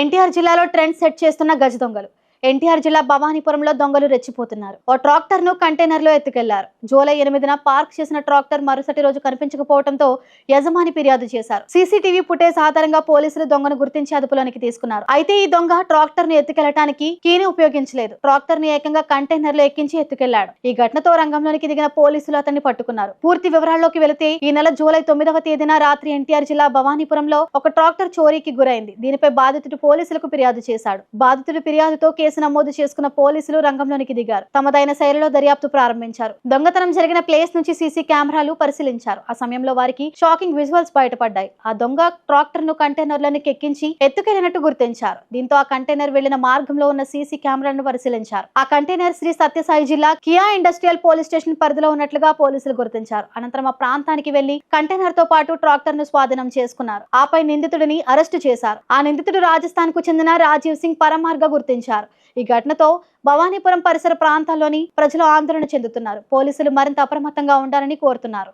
ఎన్టీఆర్ జిల్లాలో trend set చేస్తున్న గజ దొంగలు. ఎన్టీఆర్ జిల్లా భవానీపురంలో దొంగలు రెచ్చిపోతున్నారు. ఓ ట్రాక్టర్ను కంటైనర్లో ఎత్తుకెళ్ళారు. జూలై ఎనిమిదిన పార్క్ చేసిన ట్రాక్టర్ మరుసటి రోజు కనిపించకపోవడంతో యజమాని ఫిర్యాదు చేశారు. సీసీటీవీ ఫుటేజ్ ఆధారంగా పోలీసులు దొంగను గుర్తించి అదుపులోనికి తీసుకున్నారు. అయితే ఈ దొంగ ట్రాక్టర్ను ఎత్తుకెళ్ళడానికి కీని ఉపయోగించలేదు. ట్రాక్టర్ని ఏకంగా కంటైనర్లో ఎక్కించి ఎత్తుకెళ్ళాడు. ఈ ఘటనతో రంగంలోనికి దిగిన పోలీసులు అతన్ని పట్టుకున్నారు. పూర్తి వివరాల్లోకి వెళితే ఈ నెల జూలై తొమ్మిదవ తేదీన రాత్రి ఎన్టీఆర్ జిల్లా భవానీపురంలో ఒక ట్రాక్టర్ చోరీకి గురైంది. దీనిపై బాధితుడు పోలీసులకు ఫిర్యాదు చేశాడు. బాధితుడు ఫిర్యాదుతో కేసు నమోదు చేసుకున్న పోలీసులు రంగంలోనికి దిగారు. తమదైన శైలిలో దర్యాప్తు ప్రారంభించారు. దొంగతనం జరిగిన ప్లేస్ నుంచి సీసీ కెమెరాలు పరిశీలించారు. ఆ సమయంలో వారికి షాకింగ్ విజువల్స్ బయటపడ్డాయి. ఆ దొంగ ట్రాక్టర్ను కంటైనర్ లోనికి ఎక్కించి ఎత్తుకెళ్ళినట్టు గుర్తించారు. దీంతో ఆ కంటైనర్ వెళ్ళిన మార్గంలో ఉన్న సీసీ కెమెరాలను పరిశీలించారు. ఆ కంటైనర్ శ్రీ సత్యసాయి జిల్లా కియా ఇండస్ట్రియల్ పోలీస్ స్టేషన్ పరిధిలో ఉన్నట్లుగా పోలీసులు గుర్తించారు. అనంతరం ఆ ప్రాంతానికి వెళ్ళి కంటైనర్తో పాటు ట్రాక్టర్ను స్వాధీనం చేసుకున్నారు. ఆపై నిందితుడిని అరెస్టు చేశారు. ఆ నిందితుడు రాజస్థాన్కు చెందిన రాజీవ్ సింగ్ పరమార్గా గుర్తించారు. ఈ ఘటనతో భవానీపురం పరిసర ప్రాంతాల్లోని ప్రజలు ఆందోళన చెందుతున్నారు. పోలీసులు మరింత అప్రమత్తంగా ఉండాలని కోరుతున్నారు.